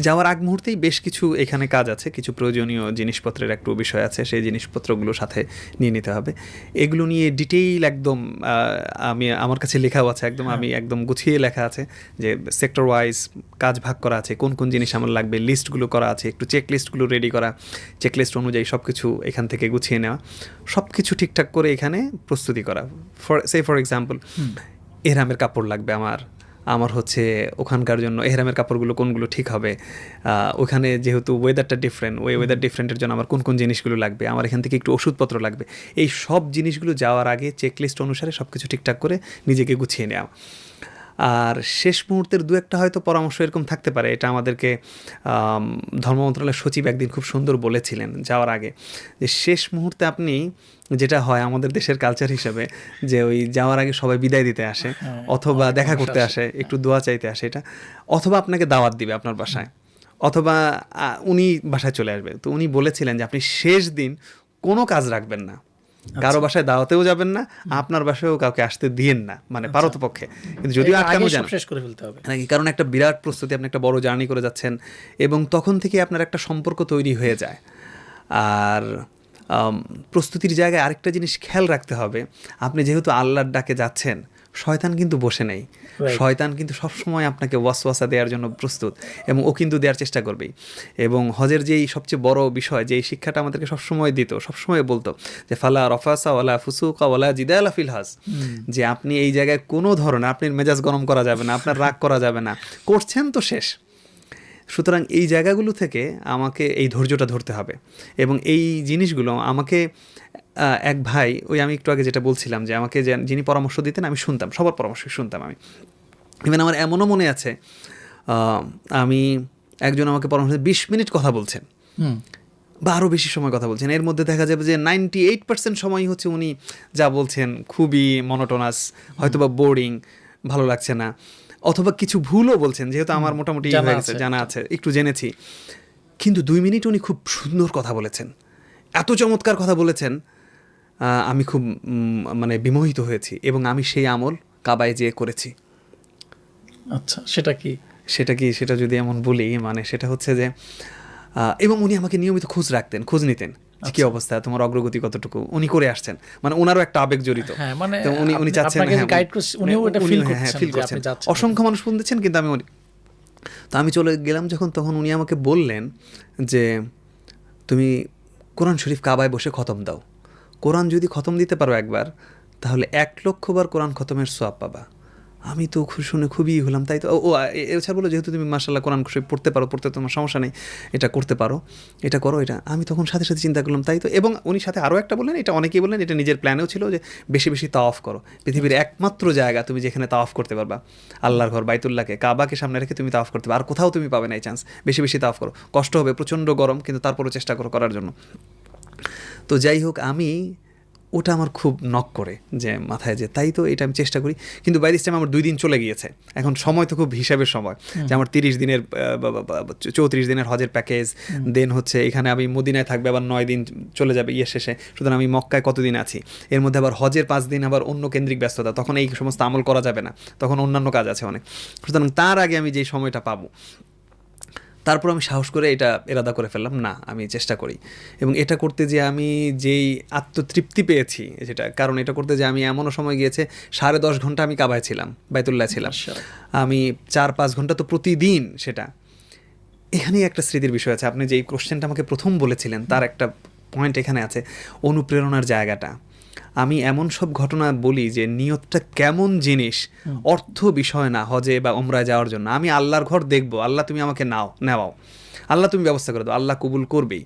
যাওয়ার আগ মুহূর্তেই বেশ কিছু এখানে কাজ আছে কিছু প্রয়োজনীয় জিনিসপত্রের একটু বিষয় আছে সেই জিনিসপত্রগুলো সাথে নিয়ে নিতে হবে। এগুলো নিয়ে ডিটেইল একদম আমি আমার কাছে লেখাও আছে একদম আমি একদম গুছিয়ে লেখা আছে যে সেক্টর ওয়াইজ কাজ ভাগ করা আছে কোন কোন জিনিস আমার লাগবে লিস্টগুলো করা আছে একটু চেক লিস্টগুলো রেডি করা চেক লিস্ট অনুযায়ী সব কিছু এখান থেকে গুছিয়ে নেওয়া সব কিছু ঠিকঠাক করে এখানে প্রস্তুতি করা। ফর সে ফর এক্সাম্পল এরামের কাপড় লাগবে আমার আমার হচ্ছে ওখানকার জন্য এহরামের কাপড়গুলো কোনগুলো ঠিক হবে? ওখানে যেহেতু ওয়েদারটা ডিফারেন্ট ওই ওয়েদার ডিফারেন্টের জন্য আমার কোন কোন জিনিসগুলো লাগবে? আমার এখান থেকে একটু ওষুধপত্র লাগবে। এই সব জিনিসগুলো যাওয়ার আগে চেকলিস্ট অনুসারে সব কিছু ঠিকঠাক করে নিজেকে গুছিয়ে নেওয়া। আর শেষ মুহূর্তের দু একটা হয়তো পরামর্শ এরকম থাকতে পারে এটা আমাদেরকে আম, ধর্ম মন্ত্রণালয়ের সচিব একদিন খুব সুন্দর বলেছিলেন যাওয়ার আগে যে শেষ মুহূর্তে আপনি যেটা হয় আমাদের দেশের কালচার হিসেবে যে ওই যাওয়ার আগে সবাই বিদায় দিতে আসে হ্যাঁ, অথবা দেখা করতে আসে। আসে একটু দোয়া চাইতে আসে এটা অথবা আপনাকে দাওয়াত দিবে আপনার বাসায় অথবা উনি বাসায় চলে আসবে তো উনি বলেছিলেন যে আপনি শেষ দিন কোনো কাজ রাখবেন না কারও বাসায় দাওয়াতেও যাবেন না আপনার বাসায়ও কাউকে আসতে দিয়েন না মানে পারতপক্ষে। কিন্তু যদিও আটকানো যান শেষ করে ফেলতে হবে। নাকি কারণ একটা বিরাট প্রস্তুতি আপনি একটা বড় জার্নি করে যাচ্ছেন এবং তখন থেকে আপনার একটা সম্পর্ক তৈরি হয়ে যায়। আর প্রস্তুতির জায়গায় আরেকটা জিনিস খেয়াল রাখতে হবে। আপনি যেহেতু আল্লাহর ডাকে যাচ্ছেন শয়তান কিন্তু বসে নেই। শয়তান কিন্তু সবসময় আপনাকে ওয়াসওয়াসা দেওয়ার জন্য প্রস্তুত এবং ও কিন্তু দেওয়ার চেষ্টা করবেই। এবং হজের যেই সবচেয়ে বড় বিষয় যে এই শিক্ষাটা আমাদেরকে সবসময় দিত সবসময় বলতো যে ফালা রফাসা ওলা ফুসুকা ওলা জিদালা ফিল হাজ যে আপনি এই জায়গায় কোনো ধরনের আপনি মেজাজ গরম করা যাবে না আপনার রাগ করা যাবে না। করছেন তো শেষ। সুতরাং এই জায়গাগুলো থেকে আমাকে এই ধৈর্যটা ধরতে হবে এবং এই জিনিসগুলো আমাকে এক ভাই ওই আমি একটু আগে যেটা বলছিলাম যে আমাকে যিনি পরামর্শ দিতেন আমি শুনতাম সবার পরামর্শ শুনতাম আমি। ইভেন আমার এমনও মনে আছে আমি একজন আমাকে পরামর্শ বিশ মিনিট কথা বলছেন। বা আরও বেশি সময় কথা বলছেন। এর মধ্যে দেখা যাবে যে নাইনটি এইট পার্সেন্ট সময় হচ্ছে উনি যা বলছেন খুবই মনোটোনাস হয়তো বা বোরিং ভালো লাগছে না। অথবা কিছু ভুলও বলছেন যেহেতু আমার মোটামুটি জানা হয়ে গেছে আছে। জানা আছে একটু জেনেছি। কিন্তু দুই মিনিট উনি খুব সুন্দর কথা বলেছেন। এত চমৎকার কথা বলেছেন আমি খুব মানে বিমোহিত হয়েছি এবং আমি সেই আমল কাবায় যেয়ে করেছি। আচ্ছা সেটা কি? সেটা কি সেটা যদি এমন বলি মানে সেটা হচ্ছে যে এবং উনি আমাকে নিয়মিত খোঁজ রাখতেন খোঁজ নিতেন। কি অবস্থা? তোমার অগ্রগতি কতটুকু? উনি করে আসছেন। মানে ওনারও একটা আবেগ জড়িত। মানে উনি উনি চাচ্ছেন করছেন। অসংখ্য মানুষ কিন্তু আমি তো আমি চলে গেলাম যখন তখন উনি আমাকে বললেন যে তুমি কোরআন শরীফ কাবায় বসে খতম দাও। কোরআন যদি খতম দিতে পারো একবার তাহলে এক লক্ষ বার কোরআন খতমের সোয়াব পাবা। আমি তো শুনে খুবই হলাম, তাই তো? ও এছাড়া বলো, যেহেতু তুমি মার্শাল্লাহ কোরআন শরীফ পড়তে পারো, পড়তে তোমার সমস্যা নেই, এটা করতে পারো, এটা করো, এটা। আমি তখন সাথে সাথে চিন্তা করলাম, তাই তো? এবং উনি সাথে আরও একটা বললেন, এটা অনেকেই বললেন, এটা নিজের প্ল্যানেও ছিল যে বেশি বেশি তাওয়াফ করো। পৃথিবীর একমাত্র জায়গা তুমি যেখানে তাওয়াফ করতে পারবা। আল্লাহর ঘর, বাইতুল্লাহকে, কাবাকে সামনে রেখে তুমি তাওয়াফ করতে পারবে আর কোথাও তুমি পাবে না এই চান্স বেশি বেশি তাওয়াফ করো। কষ্ট হবে, প্রচণ্ড গরম, কিন্তু তারপরও চেষ্টা করো করার জন্য। তো যাই হোক, আমি ওটা আমার খুব নক করে যে মাথায় যে তাই তো এটা আমি চেষ্টা করি। কিন্তু বাইরে টাইম আমার দুই দিন চলে গিয়েছে। এখন সময় তো খুব হিসাবের সময়। যে আমার তিরিশ দিনের চৌত্রিশ দিনের হজের প্যাকেজ দেন হচ্ছে এখানে আমি মদিনায় থাকবে আবার নয় দিন চলে যাবে ইয়ে শেষে। সুতরাং আমি মক্কায় কতদিন আছি? এর মধ্যে আবার হজের পাঁচ দিন আবার অন্য কেন্দ্রিক ব্যস্ততা। তখন এই সমস্ত আমল করা যাবে না। তখন অন্যান্য কাজ আছে অনেক। সুতরাং তার আগে আমি যেই সময়টা পাবো তারপর আমি সাহস করে এটা এরাদা করে ফেললাম না আমি চেষ্টা করি। এবং এটা করতে যে আমি যেই আত্মতৃপ্তি পেয়েছি যেটা কারণ এটা করতে যে আমি এমনও সময় গিয়েছে সাড়ে দশ ঘণ্টা আমি কাবায় ছিলাম বাইতুল্লাহ ছিলাম। আমি চার পাঁচ ঘণ্টা তো প্রতিদিন সেটা। এখানেই একটা স্মৃতির বিষয় আছে। আপনি যেই কোশ্চেনটা আমাকে প্রথম বলেছিলেন তার একটা পয়েন্ট এখানে আছে অনুপ্রেরণার জায়গাটা। আমি এমন সব ঘটনা বলি যে নিয়তটা কেমন জিনিস অর্থ বিষয় না হজে বা ওমরায় যাওয়ার জন্য। আমি আল্লাহর ঘর দেখব আল্লাহ তুমি আমাকে নাও নেওয়াও। আল্লাহ তুমি ব্যবস্থা করে দাও আল্লাহ কবুল করবেই।